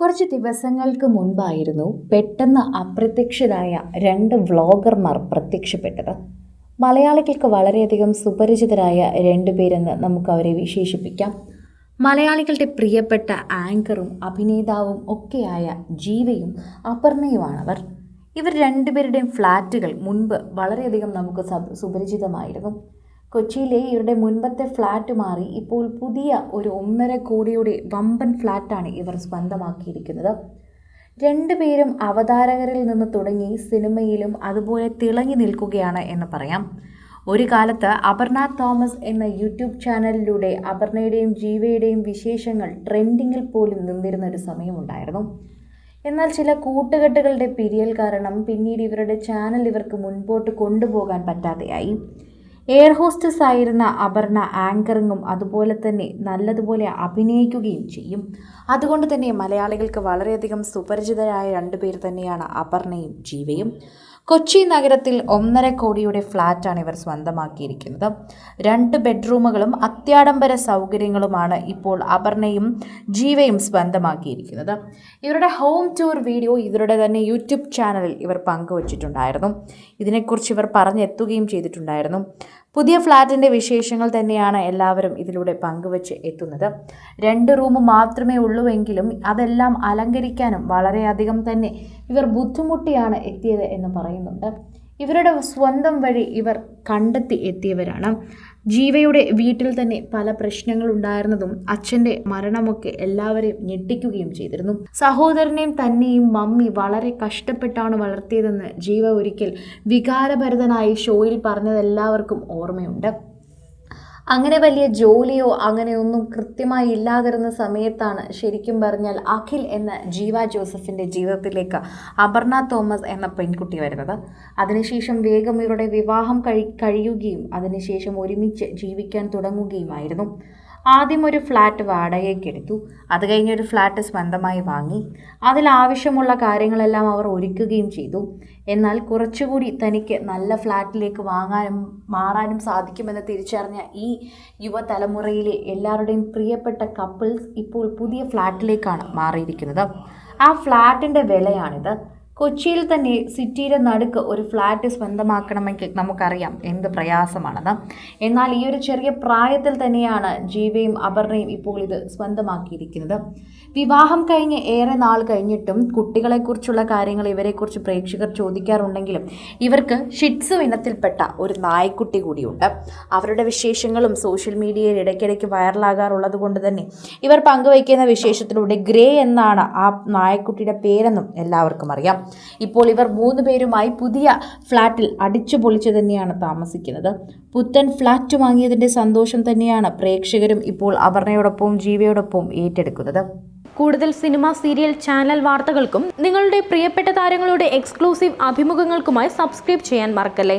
കുറച്ച് ദിവസങ്ങൾക്ക് മുൻപായിരുന്നു പെട്ടെന്ന് അപ്രത്യക്ഷരായ രണ്ട് വ്ളോഗർമാർ പ്രത്യക്ഷപ്പെട്ടത്. മലയാളികൾക്ക് വളരെയധികം സുപരിചിതരായ രണ്ടുപേരെന്ന് നമുക്ക് അവരെ വിശേഷിപ്പിക്കാം. മലയാളികളുടെ പ്രിയപ്പെട്ട ആങ്കറും അഭിനേതാവും ഒക്കെയായ ജീവയും അപർണയുമാണവർ. ഇവർ രണ്ടുപേരുടെയും ഫ്ലാറ്റുകൾ മുൻപ് വളരെയധികം നമുക്ക് സുപരിചിതമായിരുന്നു. കൊച്ചിയിലെ ഇവരുടെ മുൻപത്തെ ഫ്ലാറ്റ് മാറി ഇപ്പോൾ പുതിയ ഒരു ഒന്നര കോടിയുടെ വമ്പൻ ഫ്ലാറ്റാണ് ഇവർ സ്വന്തമാക്കിയിരിക്കുന്നത്. രണ്ടുപേരും അവതാരകരിൽ നിന്ന് തുടങ്ങി സിനിമയിലും അതുപോലെ തിളങ്ങി നിൽക്കുകയാണ് എന്ന് പറയാം. ഒരു കാലത്ത് അപർണ തോമസ് എന്ന യൂട്യൂബ് ചാനലിലൂടെ അപർണയുടെയും ജീവയുടെയും വിശേഷങ്ങൾ ട്രെൻഡിങ്ങിൽ പോലും നിന്നിരുന്ന ഒരു സമയമുണ്ടായിരുന്നു. എന്നാൽ ചില കൂട്ടുകെട്ടുകളുടെ പിരിയൽ കാരണം പിന്നീട് ഇവരുടെ ചാനൽ ഇവർക്ക് മുൻപോട്ട് കൊണ്ടുപോകാൻ പറ്റാതെയായി. എയർ ഹോസ്റ്റസ് ആയിരുന്ന അപർണ ആങ്കറിങ്ങും അതുപോലെ തന്നെ നല്ലതുപോലെ അഭിനയിക്കുകയും ചെയ്യും. അതുകൊണ്ട് തന്നെ മലയാളികൾക്ക് വളരെയധികം സുപരിചിതരായ രണ്ടുപേർ തന്നെയാണ് അപർണയും ജീവയും. കൊച്ചി നഗരത്തിൽ ഒന്നര കോടിയുടെ ഫ്ലാറ്റാണ് ഇവർ സ്വന്തമാക്കിയിരിക്കുന്നത്. രണ്ട് ബെഡ്റൂമുകളും അത്യാഡംബര സൗകര്യങ്ങളുമാണ് ഇപ്പോൾ അപർണയും ജീവയും സ്വന്തമാക്കിയിരിക്കുന്നത്. ഇവരുടെ ഹോം ടൂർ വീഡിയോ ഇവരുടെ തന്നെ യൂട്യൂബ് ചാനലിൽ ഇവർ പങ്കുവച്ചിട്ടുണ്ടായിരുന്നു. ഇതിനെക്കുറിച്ച് ഇവർ പറഞ്ഞെത്തുകയും ചെയ്തിട്ടുണ്ടായിരുന്നു. പുതിയ ഫ്ലാറ്റിന്റെ വിശേഷങ്ങൾ തന്നെയാണ് എല്ലാവരും ഇതിലൂടെ പങ്കുവച്ച് എത്തുന്നത്. രണ്ട് റൂം മാത്രമേ ഉള്ളൂവെങ്കിലും അതെല്ലാം അലങ്കരിക്കാനും വളരെയധികം തന്നെ ഇവർ ബുദ്ധിമുട്ടിയാണ് എത്തിയത് എന്ന് പറയുന്നുണ്ട്. ഇവരുടെ സ്വന്തം വഴി ഇവർ കണ്ടെത്തി എത്തിയവരാണ്. ജീവയുടെ വീട്ടിൽ തന്നെ പല പ്രശ്നങ്ങൾ ഉണ്ടായിരുന്നതും അച്ഛന്റെ മരണമൊക്കെ എല്ലാവരെയും ഞെട്ടിക്കുകയും ചെയ്തിരുന്നു. സഹോദരനെയും തന്നെയും മമ്മി വളരെ കഷ്ടപ്പെട്ടാണ് വളർത്തിയതെന്ന് ജീവ ഒരിക്കൽ വികാരഭരിതനായി ഷോയിൽ പറഞ്ഞതെല്ലാവർക്കും ഓർമ്മയുണ്ട്. അങ്ങനെ വലിയ ജോലിയോ അങ്ങനെയൊന്നും കൃത്യമായി ഇല്ലാതിരുന്ന സമയത്താണ് ശരിക്കും പറഞ്ഞാൽ അഖിൽ എന്ന ജീവ ജോസഫിന്റെ ജീവിതത്തിലേക്ക് അപർണ തോമസ് എന്ന പെൺകുട്ടി വരുന്നത്. അതിനുശേഷം വേഗം ഇവരുടെ വിവാഹം കഴി കഴിയുകയും അതിനുശേഷം ഒരുമിച്ച് ജീവിക്കാൻ തുടങ്ങുകയുമായിരുന്നു. ആദ്യം ഒരു ഫ്ലാറ്റ് വാടകയ്ക്കെടുത്തു. അത് കഴിഞ്ഞ് ഒരു ഫ്ലാറ്റ് സ്വന്തമായി വാങ്ങി. അതിൽ ആവശ്യമുള്ള കാര്യങ്ങളെല്ലാം അവർ ഒരുക്കുകയും ചെയ്തു. എന്നാൽ കുറച്ചുകൂടി തനിക്ക് നല്ല ഫ്ലാറ്റിലേക്ക് വാങ്ങാനും മാറാനും സാധിക്കുമെന്ന് തിരിച്ചറിഞ്ഞ ഈ യുവതലമുറയിലെ എല്ലാവരുടെയും പ്രിയപ്പെട്ട കപ്പിൾസ് ഇപ്പോൾ പുതിയ ഫ്ലാറ്റിലേക്കാണ് മാറിയിരിക്കുന്നത്. ആ ഫ്ലാറ്റിന്റെ വിലയാണിത്. കൊച്ചിയിൽ തന്നെ സിറ്റിയുടെ നടുക്ക് ഒരു ഫ്ലാറ്റ് സ്വന്തമാക്കണമെങ്കിൽ നമുക്കറിയാം എന്ത് പ്രയാസമാണെന്ന്. എന്നാൽ ഈ ഒരു ചെറിയ പ്രായത്തിൽ തന്നെയാണ് ജീവയും അപർണയും ഇപ്പോൾ ഇത് സ്വന്തമാക്കിയിരിക്കുന്നത്. വിവാഹം കഴിഞ്ഞ് ഏറെ നാൾ കഴിഞ്ഞിട്ടും കുട്ടികളെക്കുറിച്ചുള്ള കാര്യങ്ങൾ ഇവരെക്കുറിച്ച് പ്രേക്ഷകർ ചോദിക്കാറുണ്ടെങ്കിലും ഇവർക്ക് ഷിറ്റ്സു ഇനത്തിൽപ്പെട്ട ഒരു നായ്ക്കുട്ടി കൂടിയുണ്ട്. അവരുടെ വിശേഷങ്ങളും സോഷ്യൽ മീഡിയയിൽ ഇടയ്ക്കിടയ്ക്ക് വൈറലാകാറുള്ളത് കൊണ്ട് തന്നെ ഇവർ പങ്കുവയ്ക്കുന്ന വിശേഷത്തിലൂടെ ഗ്രേ എന്നാണ് ആ നായക്കുട്ടിയുടെ പേരെന്നും എല്ലാവർക്കും അറിയാം. ഇപ്പോൾ ഇവർ മൂന്ന് പേരുമായി പുതിയ ഫ്ളാറ്റിൽ അടിച്ചു പൊളിച്ചു തന്നെയാണ് താമസിക്കുന്നത്. പുത്തൻ ഫ്ളാറ്റ് വാങ്ങിയതിന്റെ സന്തോഷം തന്നെയാണ് പ്രേക്ഷകരും ഇപ്പോൾ അപർണയോടൊപ്പവും ജീവയോടൊപ്പവും ഏറ്റെടുക്കുന്നത്. കൂടുതൽ സിനിമ സീരിയൽ ചാനൽ വാർത്തകൾക്കും നിങ്ങളുടെ പ്രിയപ്പെട്ട താരങ്ങളുടെ എക്സ്ക്ലൂസീവ് അഭിമുഖങ്ങൾക്കുമായി സബ്സ്ക്രൈബ് ചെയ്യാൻ മറക്കല്ലേ?